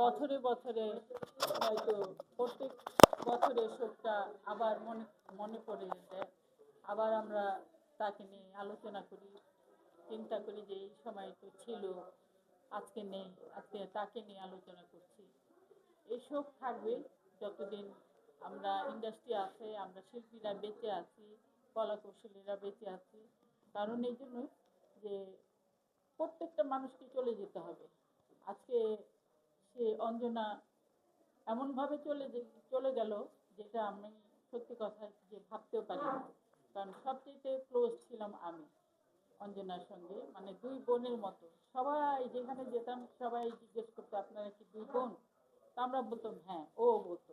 বছরে বছরে হয়তো প্রত্যেক বছরে শোকটা আবার মনে মনে পড়ে যায়। আবার আমরা তাকে নিয়ে আলোচনা করি, চিন্তা করি যে এই সময় তো ছিল, আজকে নেই, আজকে তাকে নিয়ে আলোচনা করছি। এই শোক থাকবে যতদিন আমরা ইন্ডাস্ট্রি আছে, আমরা শিল্পীরা বেঁচে আছি কলা কৌশলীরা বেঁচে আছি, কারণ এই জন্য যে প্রত্যেকটা মানুষকে চলে যেতে হবে। আজকে সে অঞ্জনা এমনভাবে চলে যে, চলে গেল যেটা আমি সত্যি কথা যে ভাবতেও পারি কারণ সবচেয়ে ক্লোজ ছিলাম আমি অঞ্জনার সঙ্গে মানে দুই বোনের মতো। সবাই যেখানে যেতাম, সবাই জিজ্ঞেস করতো, আপনারা কি দুই বোন? তা আমরা বলতাম হ্যাঁ ও বলতো।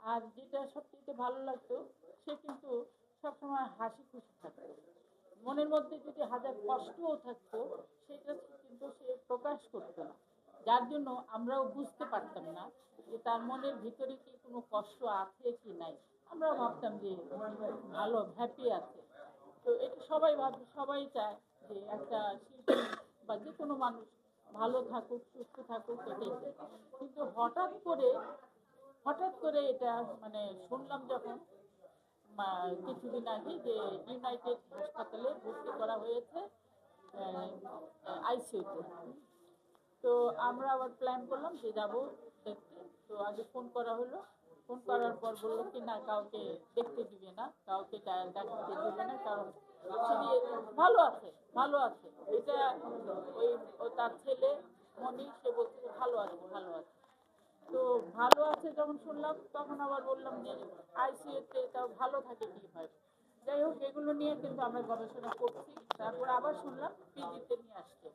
আর যেটা সবচেয়ে ভালো লাগতো, সে কিন্তু সবসময় হাসি খুশি থাকতো। মনের মধ্যে যদি হাজার কষ্টও থাকতো, সেটা কিন্তু সে প্রকাশ করতো না। যার জন্য আমরাও বুঝতে পারতাম না যে তার মনের ভিতরে কি কোনো কষ্ট আছে কি নাই। আমরাও ভাবতাম যে ভালো হ্যাপি আছে। তো এটা সবাই ভাবে, সবাই চায় যে একটা শিল্পী বা যে কোনো মানুষ ভালো থাকুক, সুস্থ থাকুক, এটাই কিন্তু হঠাৎ করে হঠাৎ করে এটা মানে শুনলাম যখন কিছুদিন আগে যে ইউনাইটেড হাসপাতালে ভর্তি করা হয়েছে আইসিইউতে। তো আমরা আবার প্ল্যান করলাম যে যাব দেখতে। তো আগে ফোন করা হলো। ফোন করার পর বলল কি, না, কাউকে দেখতে দিবে না, কাউকে ডাকতে দিবে না, কারণ ভালো আছে ভালো আছে। এটা ওই তার ছেলে মনি, সে বলছে ভালো আছে ভালো আছে। তো ভালো আছে যখন শুনলাম, তখন আবার বললাম যে আইসিইউতে তাও ভালো থাকে কি হয়। যাই হোক, এগুলো নিয়ে কিন্তু আমরা গবেষণা করছি। তারপর আবার শুনলাম, পিজিতে নিয়ে আসছে।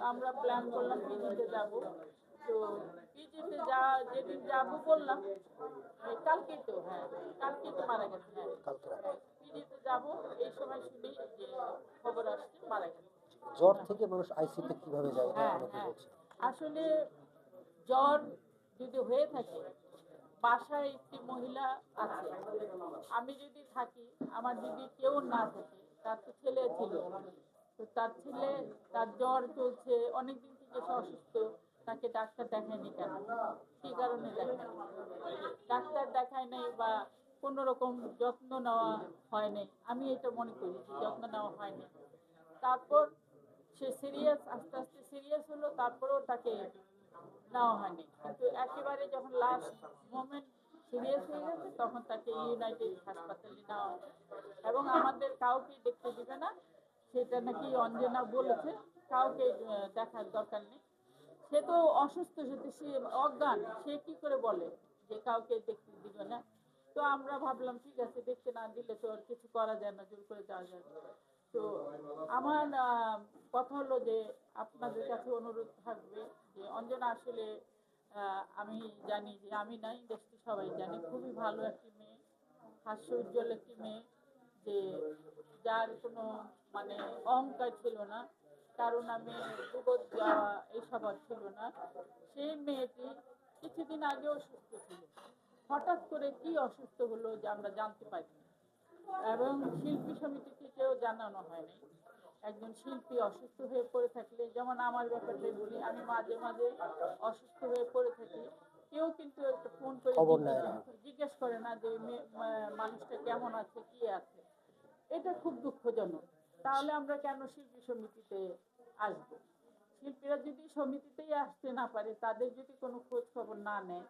তো আমরা প্ল্যান করলাম পিজিতে যাব। তো পিজিতে যা যেদিন যাব বললাম কালকে তো হ্যাঁ কালকে তো মারা গেছে হ্যাঁ। পিজিতে যাব এই সময় শুনি যে খবর আসছে মারা গেছে। জ্বর থেকে মানুষ আইসিতে কীভাবে যায় হ্যাঁ হ্যাঁ। আসলে জ্বর যদি হয়ে থাকে বাসায় একটি মহিলা আছে আমি যদি থাকি আমার যদি কেউ না থাকে তার তো ছেলে ছিল। তো তার ছেলে, তার জ্বর চলছে, অনেকদিন থেকে সে অসুস্থ, তাকে ডাক্তার দেখায়নি কেন? কী কারণে দেখায়নি। ডাক্তার দেখায় নাই বা কোনো রকম যত্ন নেওয়া হয় নাই। আমি এটা মনে করি যে যত্ন নেওয়া হয়নি তারপর সে সিরিয়াস, আস্তে আস্তে সিরিয়াস হলো, তারপরেও তাকে নেওয়া হয়নি কিন্তু একেবারে যখন লাস্ট মোমেন্ট সিরিয়াস হয়ে গেছে, তখন তাকে ইউনাইটেড হাসপাতালে নেওয়া এবং আমাদের কাউকে দেখতে দিবে না সেটা নাকি অঞ্জনা বলেছে, কাউকে দেখার দরকার নেই। সে তো অসুস্থ তো, সে অজ্ঞান, সে কি করে বলে যে কাউকে দেখতে দিবে না? তো আমরা ভাবলাম, ঠিক আছে, দেখতে না দিলে তো আর কিছু করা যায় না, জোর করে যাওয়া যায় তো আমার কথা হলো যে আপনাদের কাছে অনুরোধ থাকবে যে অঞ্জনা আসলে আমি জানি যে আমি নাই, দেশটি সবাই জানে। খুবই ভালো একটি মেয়ে, হাস্য উজ্জ্বল একটি মেয়ে। যে যার কোনো মানে অহংকার ছিল না, কারণ আমি দুগত যাওয়া এইসব আর ছিল না, সেই মেয়েটি কিছুদিন আগে অসুস্থ ছিল। হঠাৎ করে কি অসুস্থ হলো যে আমরা জানতে পারিনি। এবং শিল্পী সমিতিকে কেউ জানানো হয়নি। একজন শিল্পী অসুস্থ হয়ে পড়ে থাকলে, যেমন আমার ব্যাপারটাই বলি, আমি মাঝে মাঝে অসুস্থ হয়ে পড়ে থাকি। কেউ কিন্তু একটা ফোন করে খবর জিজ্ঞেস- নেয় না। জিজ্ঞেস করে না যে মানুষটা কেমন আছে কি আছে। এটা খুব দুঃখজনক। তাহলে আমরা কেন শিল্পী সমিতিতে আসব? শিল্পীরা যদি সমিতিতেই আসতে না পারে তাদের যদি কোনো খোঁজ খবর না নেয়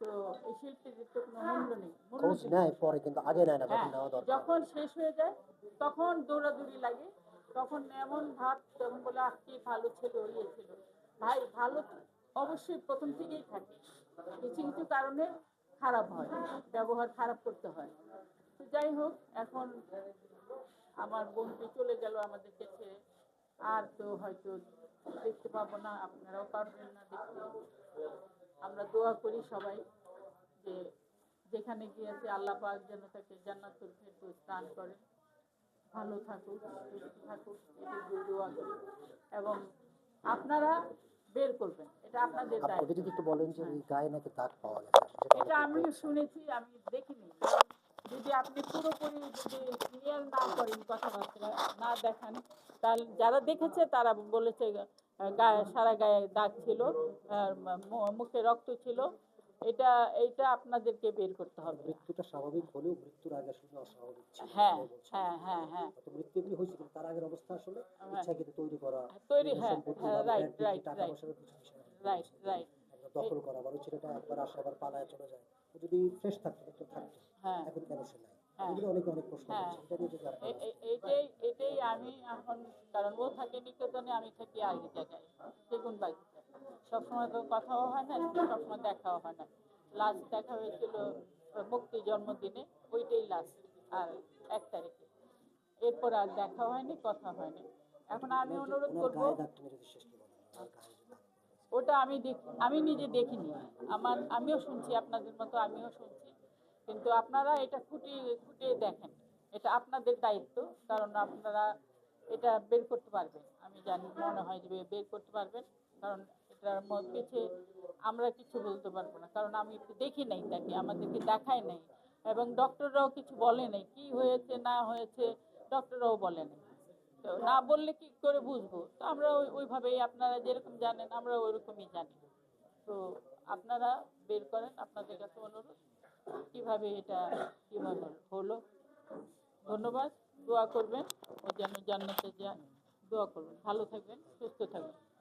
তো এই শিল্পীদের তো কোনো মূল্য নেই। মূল্য খোঁজ কি? নেয় পরে কিন্তু আগে নেয় না হ্যাঁ, যখন নেওয়া দরকার। যখন শেষ হয়ে যায় তখন দৌড়াদৌড়ি লাগে। তখন এমন ভাব তখন বলে আহ কি ভালো ছিল ইয়ে ছিল। ভাই ভালো অবশ্যই প্রথম থেকেই থাকে। কিছু কিছু কারণে খারাপ হয়, ব্যবহার খারাপ করতে হয়। তো যাই হোক, এখন আমার বোনটি চলে গেল আমাদেরকে ছেড়ে আর তো হয়তো দেখতে পাবো না, আপনারাও পারবেন না দেখতে। আমরা দোয়া করি সবাই যে যেখানে গিয়েছে আল্লাহ পাক যেন তাকে জান্নাতুল ফেরদৌস দান করেন ভালো থাকুক, সুস্থ থাকুক এটি দোয়া করি। এবং আপনারা বের করবেন। এটা আপনাদের আপনি যদি একটু বলেন যে ওই গায়ে নাকি দাগ পাওয়া গেছে এটা আমি শুনেছি আমি দেখিনি। যদি আপনি পুরোপুরি যদি ক্লিয়ার না করেন কথাবার্তা না দেখান তাহলে যারা দেখেছে তারা বলেছে গায়ে সারা গায়ে দাগ ছিল মুখে রক্ত ছিল। এটা এইটা আপনাদেরকে বের করতে হবে। মৃত্যুটা স্বাভাবিক হলেও মৃত্যুর আগে আসলে অস্বাভাবিক ছিল হ্যাঁ হ্যাঁ হ্যাঁ হ্যাঁ। মৃত্যু এমনি হয়েছে কিন্তু তার আগের অবস্থা আসলে হ্যাঁ। ইচ্ছাকৃত তৈরি করা তৈরি, হ্যাঁ, সম্পত্তি হ্যাঁ, বা কিছু বিষয় রাইট রাইট দখল করা ওই ছেলেটা একবার আসে আবার পালায় চলে যায়। যদি ফ্রেশ থাকতো কিন্তু থাকতো। হ্যাঁ। এখন কেন সে নাই। এগুলো অনেকে অনেক প্রশ্ন। এটা নিয়ে যদি আপনারা এ- এ- এইটাই এটাই আমি এখন কারণ ও থাকে নিকেতনে আমি থাকি আগে জায়গায়। সবসময় তো কথাও হয় না সবসময় দেখাও হয় না। লাস্ট দেখা হয়েছিল মুক্তি জন্মদিনে ওইটাই লাস্ট আর এক তারিখে। এরপর আর দেখা হয়নি কথা হয়নি। এখন আমি অনুরোধ করব। ওটা আমি দেখি আমি নিজে দেখিনি। আমার আমিও শুনছি আপনাদের মতো আমিও শুনছি। কিন্তু আপনারা এটা খুঁটিয়ে খুঁটিয়ে দেখেন। এটা আপনাদের দায়িত্ব কারণ আপনারা এটা বের করতে পারবেন। আমি জানি মনে হয় যে বের করতে পারবেন। কারণ এটার মধ্যে আমরা কিছু বলতে পারব না। কারণ আমি তো দেখি নাই তাকে, আমাদেরকে দেখায় নাই। এবং ডক্টররাও কিছু বলে নাই, কি হয়েছে, না হয়েছে ডক্টররাও বলে নাই। তো না বললে কি করে বুঝব? তো আমরা ওই, ওইভাবেই আপনারা যেরকম জানেন আমরা ওইরকমই জানি। তো আপনারা বের করেন, আপনাদের কাছে অনুরোধ, কীভাবে এটা কীভাবে হলো। ধন্যবাদ, দোয়া করবেন। ও যেন জান্নাতে যায়, দোয়া করবেন। ভালো থাকবেন, সুস্থ থাকবেন।